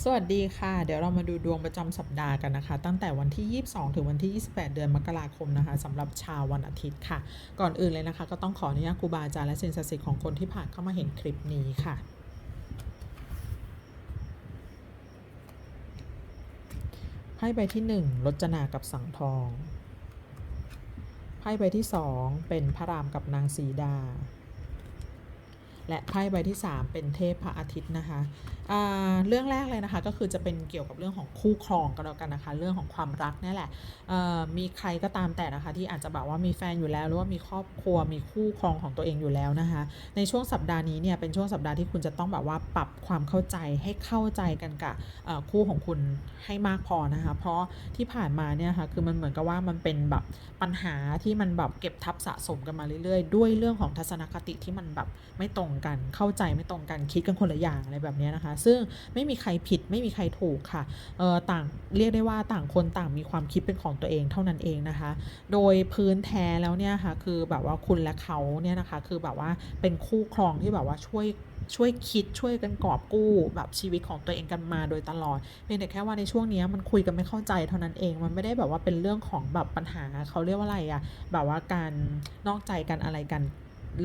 สวัสดีค่ะ เดี๋ยวเรามาดูดวงประจำสัปดาห์กันนะคะ ตั้งแต่วันที่ 22 ถึงวันที่ 28 เดือนมกราคมนะคะสำหรับชาววันอาทิตย์ค่ะ ก่อนอื่นเลยนะคะ ก็ต้องขออนุญาตครูบาอาจารย์และสิ่งศักดิ์สิทธิ์ของคนที่ผ่านเข้ามาเห็นคลิปนี้ค่ะไพ่ใบที่ 1 รจนากับสังทองไพ่ใบที่ 2 เป็นพระรามกับนางสีดา และไพ่ใบที่ 3 เป็นเทพพระอาทิตย์นะคะเรื่องแรกเลยนะคะก็คือจะเป็นเกี่ยวกับเรื่องของคู่ครองกันแล้วกันนะคะ เรื่องของความรักนี่แหละมีใครก็ตามแต่นะคะ ที่อาจจะแบบว่ามีแฟนอยู่แล้ว หรือว่ามีครอบครัวมีคู่ครองของตัวเองอยู่แล้วนะคะ ในช่วงสัปดาห์นี้เนี่ยเป็นช่วงสัปดาห์ที่คุณจะต้องแบบว่าปรับความเข้าใจให้เข้าใจกันกับคู่ของคุณให้มากพอนะคะ เพราะที่ผ่านมาเนี่ยค่ะคือมันเหมือนกับว่ามันเป็นแบบปัญหาที่มันแบบเก็บทับสะสมกันมาเรื่อยๆ ด้วยเรื่องของทัศนคติที่มันแบบไม่ตรงกัน เข้าใจไม่ตรงกันคิดกันคนละอย่างอะไรแบบนี้นะคะ ซึ่งไม่มีใครผิดไม่มีใครถูกค่ะเออต่างเรียกได้ว่าต่างคนต่างมีความคิดเป็นของตัวเองเท่านั้นเองนะคะ โดยพื้นแท้แล้วเนี่ยค่ะคือแบบว่าคุณและเขาเนี่ยนะคะคือแบบว่าเป็นคู่ครองที่แบบว่าช่วยช่วยคิดช่วยกันกอบกู้แบบชีวิตของตัวเองกันมาโดยตลอดเพียงแต่แค่ว่าในช่วงนี้มันคุยกันไม่เข้าใจเท่านั้นเอง มันไม่ได้แบบว่าเป็นเรื่องของแบบปัญหาเขาเรียกว่าอะไรอะแบบว่าการนอกใจกันอะไรกัน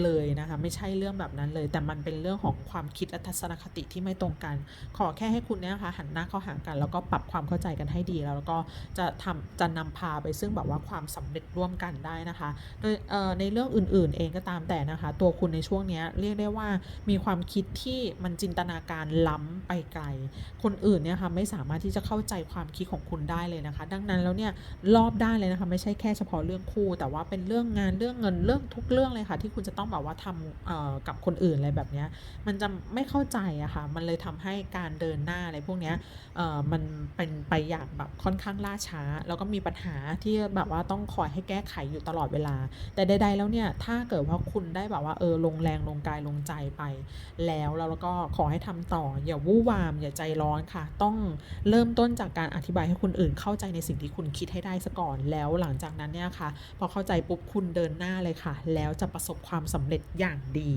เลยนะคะ ไม่ใช่เรื่องแบบนั้นเลย แต่มันเป็นเรื่องของความคิดและทัศนคติที่ไม่ตรงกัน ขอแค่ให้คุณเนี่ยนะคะหันหน้าเข้าหากัน แล้วก็ปรับความเข้าใจกันให้ดี แล้วแล้วก็จะทำจะนำพาไปซึ่งแบบว่าความสำเร็จร่วมกันได้นะคะโดยในเรื่องอื่น ๆ เองก็ตามแต่นะคะ ตัวคุณในช่วงเนี้ยเรียกได้ว่ามีความคิดที่มันจินตนาการล้ำไปไกล คนอื่นเนี่ยค่ะไม่สามารถที่จะเข้าใจความคิดของคุณได้เลยนะคะ ดังนั้นแล้วเนี่ยรอบด้านเลยนะคะ ไม่ใช่แค่เฉพาะเรื่องคู่ แต่ว่าเป็นเรื่องงานเรื่องเงินเรื่องทุกเรื่องเลยค่ะที่คุณจะต้องแบบว่าทำกับคนอื่นอะไรแบบนี้มันจะไม่เข้าใจอะค่ะ มันเลยทำให้การเดินหน้าอะไรพวกนี้มันเป็นไปอย่างแบบค่อนข้างล่าช้า แล้วก็มีปัญหาที่แบบว่าต้องคอยให้แก้ไขอยู่ตลอดเวลา แต่ใดๆแล้วเนี่ยถ้าเกิดว่าคุณได้แบบว่าเออลงแรงลงกายลงใจไป แล้วแล้วก็ขอให้ทำต่อ อย่าวู่วาม อย่าใจร้อนค่ะ ต้องเริ่มต้นจากการอธิบายให้คนอื่นเข้าใจในสิ่งที่คุณคิดให้ได้ซะก่อน แล้วหลังจากนั้นเนี่ยค่ะ พอเข้าใจปุ๊บคุณเดินหน้าเลยค่ะ แล้วจะประสบความสำเร็จอย่างดี